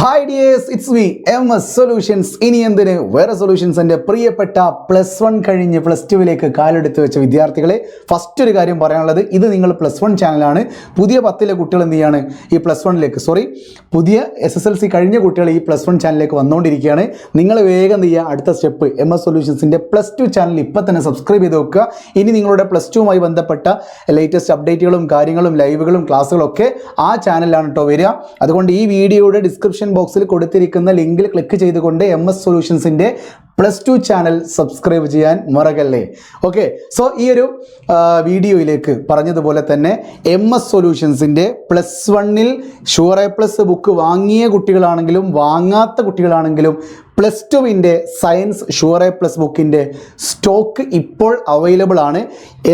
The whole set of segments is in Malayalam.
Hi dears it's V M S solutions ഇനി എന്തിന്? വേറെ സൊല്യൂഷൻസ് എന്റെ പ്രിയപ്പെട്ട പ്ലസ് വൺ കഴിഞ്ഞ് പ്ലസ് ടുവിലേക്ക് കാലെടുത്ത് വെച്ച വിദ്യാർത്ഥികളെ ഫസ്റ്റ് ഒരു കാര്യം പറയാനുള്ളത് ഇത് നിങ്ങൾ പ്ലസ് വൺ ചാനലാണ് പുതിയ പത്തിലെ കുട്ടികൾ എന്ത് ചെയ്യാണ്? ഈ പ്ലസ് വണ്ണിലേക്ക് സോറി പുതിയ എസ് എസ് എൽ സി കഴിഞ്ഞ കുട്ടികൾ ഈ പ്ലസ് വൺ ചാനലിലേക്ക് വന്നുകൊണ്ടിരിക്കുകയാണ്. നിങ്ങൾ വേഗം എന്ത് ചെയ്യുക? അടുത്ത സ്റ്റെപ്പ് എം എസ് സൊല്യൂഷൻസിന്റെ പ്ലസ് ടു ചാനൽ ഇപ്പം തന്നെ സബ്സ്ക്രൈബ് ചെയ്ത് വെക്കുക. ഇനി നിങ്ങളുടെ പ്ലസ് ടുവുമായി ബന്ധപ്പെട്ട ലേറ്റസ്റ്റ് അപ്ഡേറ്റുകളും കാര്യങ്ങളും ലൈവുകളും ക്ലാസ്സുകളൊക്കെ ആ ചാനലിലാണ് കേട്ടോ വരിക. അതുകൊണ്ട് ഈ വീഡിയോയുടെ ഡിസ്ക്രിപ്ഷൻ ബോക്സിൽ കൊടുത്തിരിക്കുന്ന ലിങ്കിൽ ക്ലിക്ക് ചെയ്തുകൊണ്ട് എം എസ് സൊല്യൂഷൻസിന്റെ പ്ലസ് ടു ചാനൽ സബ്സ്ക്രൈബ് ചെയ്യാൻ മറകല്ലേ ഓക്കെ സോ ഈ ഒരു വീഡിയോയിലേക്ക് പറഞ്ഞതുപോലെ തന്നെ എം എസ് സൊല്യൂഷൻസിന്റെ പ്ലസ് വണ്ണിൽ ഷുവറെ പ്ലസ് ബുക്ക് വാങ്ങിയ കുട്ടികളാണെങ്കിലും വാങ്ങാത്ത കുട്ടികളാണെങ്കിലും പ്ലസ് ടുവിന്റെ സയൻസ് ഷുവറെ പ്ലസ് ബുക്കിന്റെ സ്റ്റോക്ക് ഇപ്പോൾ അവൈലബിൾ ആണ്.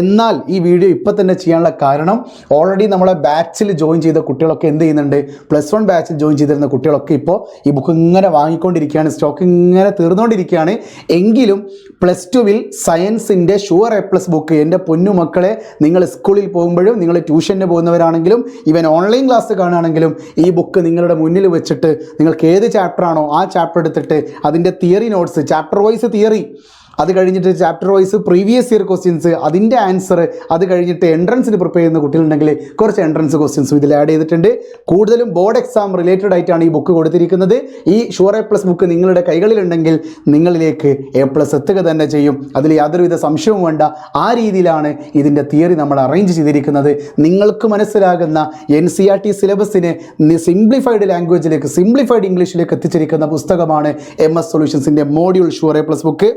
എന്നാൽ ഈ വീഡിയോ ഇപ്പോൾ തന്നെ ചെയ്യാനുള്ള കാരണം ഓൾറെഡി നമ്മളെ ബാച്ചിൽ ജോയിൻ ചെയ്ത കുട്ടികളൊക്കെ എന്ത് ചെയ്യുന്നുണ്ട്? പ്ലസ് വൺ ബാച്ചിൽ ജോയിൻ ചെയ്തിരുന്ന കുട്ടികളൊക്കെ ഇപ്പോൾ ഈ ബുക്ക് ഇങ്ങനെ വാങ്ങിക്കൊണ്ടിരിക്കുകയാണ് സ്റ്റോക്ക് ഇങ്ങനെ തീർന്നുകൊണ്ടിരിക്കുകയാണ് എങ്കിലും പ്ലസ് ടുവിൽ സയൻസിന്റെ ഷുവർ എ പ്ലസ് ബുക്ക് എന്റെ പൊന്നുമക്കളെ നിങ്ങൾ സ്കൂളിൽ പോകുമ്പോഴും നിങ്ങൾ ട്യൂഷന് പോകുന്നവരാണെങ്കിലും ഇവൻ ഓൺലൈൻ ക്ലാസ് കാണുകയാണെങ്കിലും ഈ ബുക്ക് നിങ്ങളുടെ മുന്നിൽ വെച്ചിട്ട് നിങ്ങൾക്ക് ഏത് ചാപ്റ്ററാണോ ആ ചാപ്റ്റർ എടുത്തിട്ട് അതിന്റെ theory notes chapter wise theory അത് കഴിഞ്ഞിട്ട് chapter wise previous year questions അതിന്റെ ആൻസർ അത് കഴിഞ്ഞിട്ട് എൻട്രൻസിന് പ്രിപ്പയർ ചെയ്യുന്ന കുട്ടികളുണ്ടെങ്കിൽ കുറച്ച് എൻട്രൻസ് ക്വസ്റ്റ്യൻസും ഇതിൽ ആഡ് ചെയ്തിട്ടുണ്ട്. കൂടുതലും ബോർഡ് എക്സാം റിലേറ്റഡ് ആയിട്ടാണ് ഈ ബുക്ക് കൊടുത്തിരിക്കുന്നത്. ഈ ഷുവർ എ പ്ലസ് ബുക്ക് നിങ്ങളുടെ കൈകളിലുണ്ടെങ്കിൽ നിങ്ങളിലേക്ക് എ പ്ലസ് എത്തുക തന്നെ ചെയ്യും. അതിൽ യാതൊരുവിധ സംശയവും വേണ്ട. ആ രീതിയിലാണ് ഇതിന്റെ തിയറി നമ്മൾ അറേഞ്ച് ചെയ്തിരിക്കുന്നത്. നിങ്ങൾക്ക് മനസ്സിലാകുന്ന എൻ സി ആർ ടി സിലബസിനെ സിംപ്ലിഫൈഡ് ലാംഗ്വേജിലേക്ക് സിംപ്ലിഫൈഡ് ഇംഗ്ലീഷിലേക്ക് എത്തിച്ചിരിക്കുന്ന പുസ്തകമാണ് M S സൊല്യൂഷൻസിന്റെ module sure A plus book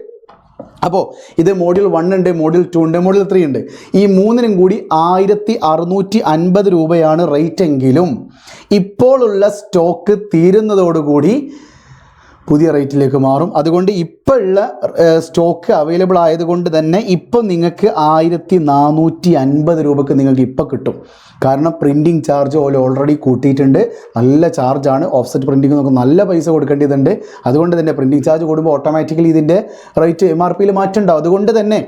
അപ്പോൾ ഇത് മോഡ്യൂൾ വൺ ഉണ്ട് മോഡ്യൂൾ ടു ഉണ്ട് മോഡ്യൂൾ ത്രീ ഉണ്ട്. ഈ മൂന്നിനും കൂടി ആയിരത്തി അറുന്നൂറ്റി അൻപത് രൂപയാണ് റേറ്റ് എങ്കിലും. ഇപ്പോഴുള്ള സ്റ്റോക്ക് തീരുന്നതോടുകൂടി പുതിയ റേറ്റിലേക്ക് മാറും. അതുകൊണ്ട് ഇപ്പോൾ ഉള്ള സ്റ്റോക്ക് അവൈലബിൾ ആയതുകൊണ്ട് തന്നെ ഇപ്പം നിങ്ങൾക്ക് ആയിരത്തി നാനൂറ്റി അൻപത് രൂപക്ക് നിങ്ങൾക്ക് ഇപ്പം കിട്ടും. കാരണം പ്രിന്റിങ് ചാർജ് ഓല ഓൾറെഡി കൂട്ടിയിട്ടുണ്ട്. നല്ല ചാർജാണ് ഓഫ്സെറ്റ് പ്രിന്റിങ് നമുക്ക് നല്ല പൈസ കൊടുക്കേണ്ടതുണ്ട്. അതുകൊണ്ട് തന്നെ പ്രിന്റിങ് ചാർജ് കൂടുമ്പോൾ ഓട്ടോമാറ്റിക്കലി ഇതിന്റെ റേറ്റ് എം ആർ പിയിൽ മാറ്റുണ്ടാവും അതുകൊണ്ട് തന്നെ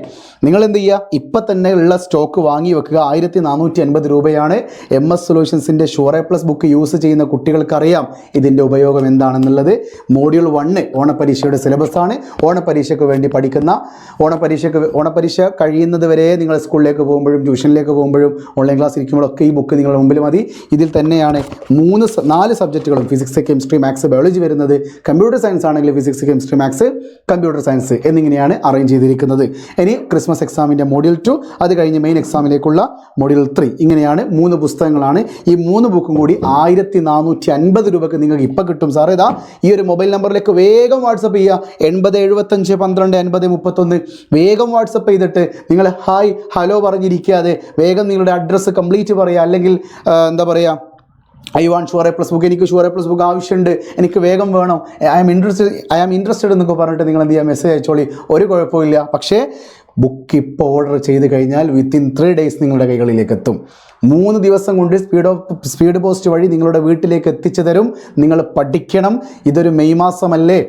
നിങ്ങൾ എന്ത് ചെയ്യുക? ഇപ്പം തന്നെ ഉള്ള സ്റ്റോക്ക് വാങ്ങി വെക്കുക. ആയിരത്തി നാനൂറ്റി അൻപത് രൂപയാണ് M S സൊല്യൂഷൻസിന്റെ sure A plus book use ചെയ്യുന്ന കുട്ടികൾക്കറിയാം ഇതിന്റെ ഉപയോഗം എന്താണെന്നുള്ളത്. മോഡ്യൂൾ വണ്ണ് ഓണപ്പരീക്ഷയുടെ സിലബസാണ് ഓണപ്പരീക്ഷയ്ക്ക് വേണ്ടി പഠിക്കുന്ന ഓണപ്പരീക്ഷയ്ക്ക് ഓണപ്പരീക്ഷ കഴിയുന്നത് വരെ നിങ്ങൾ സ്കൂളിലേക്ക് പോകുമ്പോഴും ട്യൂഷനിലേക്ക് പോകുമ്പോഴും ഓൺലൈൻ ക്ലാസ് ഇരിക്കുമ്പോഴൊക്കെ ഈ ബുക്ക് നിങ്ങളുടെ മുമ്പിൽ മതി. ഇതിൽ തന്നെയാണ് മൂന്ന് നാല് സബ്ജക്റ്റുകളും ഫിസിക്സ് കെമിസ്ട്രി മാത്സ് ബയോളജി വരുന്നത്. കമ്പ്യൂട്ടർ സയൻസ് ആണെങ്കിൽ physics chemistry maths computer science എന്നിങ്ങനെയാണ് അറേഞ്ച് ചെയ്തിരിക്കുന്നത്. ഇനി ക്രിസ്മസ് എക്സാമിന്റെ മോഡ്യൂൾ ടു അത് കഴിഞ്ഞ് മെയിൻ എക്സാമിലേക്കുള്ള മോഡ്യൂൾ ത്രീ ഇങ്ങനെയാണ് മൂന്ന് പുസ്തകങ്ങളാണ്. ഈ മൂന്ന് ബുക്കും കൂടി ആയിരത്തി നാനൂറ്റി അൻപത് രൂപക്ക് നിങ്ങൾക്ക് ഇപ്പം കിട്ടും. സാറേ ഇതാ ഈ ഒരു മൊബൈൽ നമ്പറിലേക്ക് വേഗം വാട്സപ്പ് ചെയ്യുക. എൺപത് എഴുപത്തഞ്ച് പന്ത്രണ്ട് അൻപത് മുപ്പത്തൊന്ന് വേഗം വാട്സപ്പ് ചെയ്തിട്ട് നിങ്ങൾ ഹായ് ഹലോ പറഞ്ഞിരിക്കാതെ വേഗം നിങ്ങളുടെ അഡ്രസ്സ് കംപ്ലീറ്റ് പറയുക അല്ലെങ്കിൽ എന്താ പറയുക I want sure A plus book എനിക്ക് ഷുവർ എ പ്ലസ് ബുക്ക് ആവശ്യമുണ്ട് എനിക്ക് വേഗം വേണം. I am interested I am interested എന്നൊക്കെ പറഞ്ഞിട്ട് നിങ്ങൾ എന്ത് ചെയ്യുക മെസ്സേജ് അയച്ചോളി. ഒരു കുഴപ്പമില്ല പക്ഷേ ബുക്ക് ഇപ്പോൾ ഓർഡർ ചെയ്ത് കഴിഞ്ഞാൽ വിത്തിൻ ത്രീ ഡേയ്സ് നിങ്ങളുടെ കൈകളിലേക്ക് എത്തും. മൂന്ന് ദിവസം കൊണ്ട് സ്പീഡ് ഓഫ് സ്പീഡ് പോസ്റ്റ് വഴി നിങ്ങളുടെ വീട്ടിലേക്ക് എത്തിച്ചു തരും. നിങ്ങൾ പഠിക്കണം. ഇതൊരു മെയ് മാസമല്ലേ?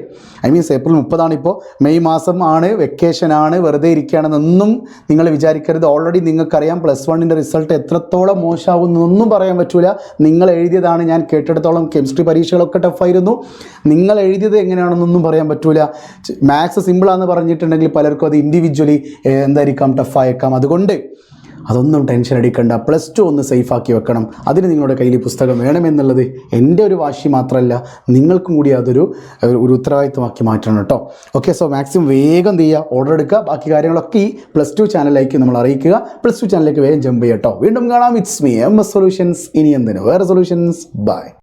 ഐ മീൻസ് ഏപ്രിൽ മുപ്പതാണ് ഇപ്പോൾ മെയ് മാസം ആണ് വെക്കേഷൻ ആണ് വെറുതെ ഇരിക്കുകയാണെന്നൊന്നും നിങ്ങൾ വിചാരിക്കരുത്. ഓൾറെഡി നിങ്ങൾക്കറിയാം പ്ലസ് വണ്ണിന്റെ റിസൾട്ട് എത്രത്തോളം മോശമാകുന്നൊന്നും പറയാൻ പറ്റില്ല നിങ്ങൾ എഴുതിയതാണ് ഞാൻ കേട്ടിടത്തോളം കെമിസ്ട്രി പരീക്ഷകളൊക്കെ ടഫായിരുന്നു നിങ്ങൾ എഴുതിയത് എങ്ങനെയാണെന്നൊന്നും പറയാൻ പറ്റില്ല മാത്സ് സിമ്പിളാണെന്ന് പറഞ്ഞിട്ടുണ്ടെങ്കിൽ പലർക്കും അത് ഇൻഡിവിജ്വലി എന്തായിരിക്കാം? ടഫായേക്കാം അതുകൊണ്ട് അതൊന്നും ടെൻഷൻ അടിക്കണ്ട. പ്ലസ് ടു ഒന്ന് സേഫാക്കി വെക്കണം. അതിന് നിങ്ങളുടെ കയ്യിൽ പുസ്തകം വേണമെന്നുള്ളത് എന്റെ ഒരു വാശി മാത്രമല്ല നിങ്ങൾക്കും കൂടി അതൊരു ഒരു ഉത്തരവാദിത്വമാക്കി മാറ്റണം കേട്ടോ. ഓക്കെ സോ മാക്സിമം വേഗം ചെയ്യുക? ഓർഡർ എടുക്കുക. ബാക്കി കാര്യങ്ങളൊക്കെ ഈ പ്ലസ് ടു ചാനലിലേക്ക് നമ്മൾ അറിയിക്കുക. പ്ലസ് ടു ചാനലിലേക്ക് വേഗം ജമ്പ് ചെയ്യട്ടോ വീണ്ടും കാണാം. It's me M S solutions ഇനി എന്തിന്? വേറെ സൊല്യൂഷൻസ് ബൈ